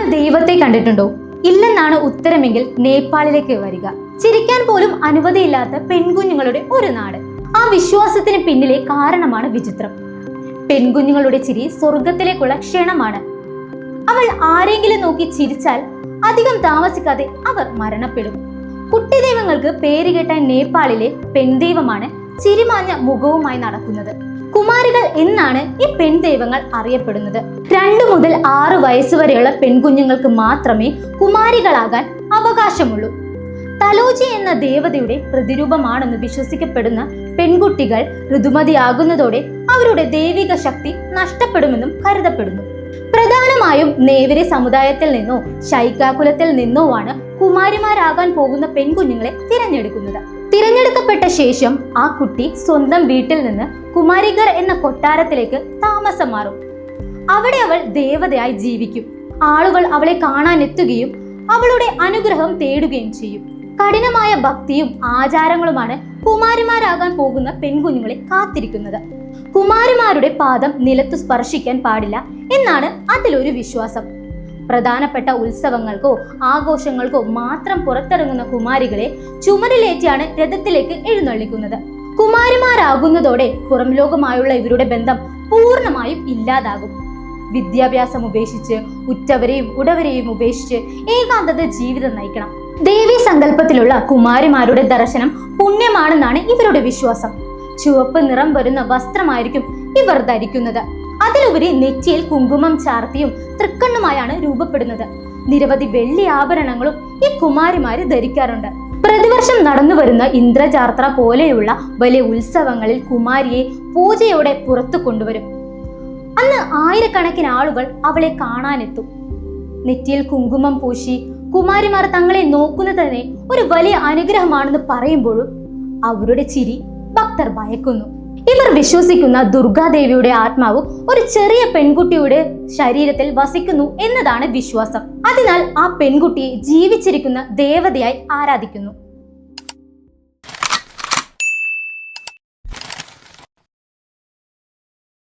ദൈവത്തെ കണ്ടിട്ടുണ്ടോ? ഇല്ലെന്നാണ് ഉത്തരമെങ്കിൽ നേപ്പാളിലേക്ക് വരിക. ചിരിക്കാൻ പോലും അനുമതിയില്ലാത്ത പെൺകുഞ്ഞുങ്ങളുടെ ഒരു നാട്. ആ വിശ്വാസത്തിന് പിന്നിലെ കാരണമാണ് വിചിത്രം. പെൺകുഞ്ഞുങ്ങളുടെ ചിരി സ്വർഗത്തിലേക്കുള്ള ക്ഷണമാണ്. അവൾ ആരെങ്കിലും നോക്കി ചിരിച്ചാൽ അധികം താമസിക്കാതെ അവർ മരണപ്പെടും. കുട്ടി ദൈവങ്ങൾക്ക് പേരുകേട്ട നേപ്പാളിലെ പെൺദൈവമാണ് ചിരിമാഞ്ഞ മുഖവുമായി നടക്കുന്നത്. കുമാരികൾ എന്നാണ് ഈ പെൺദൈവങ്ങൾ അറിയപ്പെടുന്നത്. രണ്ടു മുതൽ ആറ് വയസ്സ് വരെയുള്ള പെൺകുഞ്ഞുങ്ങൾക്ക് മാത്രമേ കുമാരികളാകാൻ അവകാശമുള്ളൂ. തലോജി എന്ന ദേവതയുടെ പ്രതിരൂപമാണെന്ന് വിശ്വസിക്കപ്പെടുന്ന പെൺകുട്ടികൾ ഋതുമതിയാകുന്നതോടെ അവരുടെ ദൈവിക ശക്തി നഷ്ടപ്പെടുമെന്നും കരുതപ്പെടുന്നു. പ്രധാനമായും നേവരി സമുദായത്തിൽ നിന്നോ ശൈക്കാകുലത്തിൽ നിന്നോ ആണ് കുമാരിമാരാകാൻ പോകുന്ന പെൺകുഞ്ഞുങ്ങളെ തിരഞ്ഞെടുക്കുന്നത്. തിരഞ്ഞെടുക്കപ്പെട്ട ശേഷം ആ കുട്ടി സ്വന്തം വീട്ടിൽ നിന്ന് കുമാരികർ എന്ന കൊട്ടാരത്തിലേക്ക് താമസം മാറും. അവിടെ അവൾ ദേവതയായി ജീവിക്കും. ആളുകൾ അവളെ കാണാൻ എത്തുകയും അവളുടെ അനുഗ്രഹം തേടുകയും ചെയ്യും. കഠിനമായ ഭക്തിയും ആചാരങ്ങളുമാണ് കുമാരിമാരാകാൻ പോകുന്ന പെൺകുഞ്ഞുങ്ങളെ കാത്തിരിക്കുന്നത്. കുമാരിമാരുടെ പാദം നിലത്തു സ്പർശിക്കാൻ പാടില്ല എന്നാണ് അതിലൊരു വിശ്വാസം. പ്രധാനപ്പെട്ട ഉത്സവങ്ങൾക്കോ ആഘോഷങ്ങൾക്കോ മാത്രം പുറത്തിറങ്ങുന്ന കുമാരികളെ ചുമരിലേറ്റിയാണ് രഥത്തിലേക്ക് എഴുന്നള്ളിക്കുന്നത്. കുമാരിമാരാകുന്നതോടെ പുറം ലോകമായുള്ള ഇവരുടെ ബന്ധം പൂർണമായും ഇല്ലാതാകും. വിദ്യാഭ്യാസം ഉപേക്ഷിച്ച് ഉറ്റവരെയും ഉടവരെയും ഉപേക്ഷിച്ച് ഏകാന്തത ജീവിതം നയിക്കണം. ദേവീ സങ്കല്പത്തിലുള്ള കുമാരിമാരുടെ ദർശനം പുണ്യമാണെന്നാണ് ഇവരുടെ വിശ്വാസം. ചുവപ്പ് നിറം വരുന്ന വസ്ത്രമായിരിക്കും ഇവർ ധരിക്കുന്നത്. അതിലുപരി നെറ്റിയിൽ കുങ്കുമം ചാർത്തിയും തൃക്കണ്ണുമായാണ് രൂപപ്പെടുന്നത്. നിരവധി വെള്ളി ആഭരണങ്ങളും ഈ കുമാരിമാര് ധരിക്കാറുണ്ട്. പ്രതിവർഷം നടന്നു വരുന്ന ഇന്ദ്രജാത്ര പോലെയുള്ള വലിയ ഉത്സവങ്ങളിൽ കുമാരിയെ പൂജയോടെ പുറത്തു കൊണ്ടുവരും. അന്ന് ആയിരക്കണക്കിന് ആളുകൾ അവളെ കാണാനെത്തും. നെറ്റിയിൽ കുങ്കുമം പൂശി കുമാരിമാർ തങ്ങളെ നോക്കുന്നത് തന്നെ ഒരു വലിയ അനുഗ്രഹമാണെന്ന് പറയുമ്പോഴും അവരുടെ ചിരി ഭക്തർ ഭയക്കുന്നു. ഇവർ വിശ്വസിക്കുന്ന ദുർഗാദേവിയുടെ ആത്മാവ് ഒരു ചെറിയ പെൺകുട്ടിയുടെ ശരീരത്തിൽ വസിക്കുന്നു എന്നതാണ് വിശ്വാസം. അതിനാൽ ആ പെൺകുട്ടിയെ ജീവിച്ചിരിക്കുന്ന ദേവതയായി ആരാധിക്കുന്നു.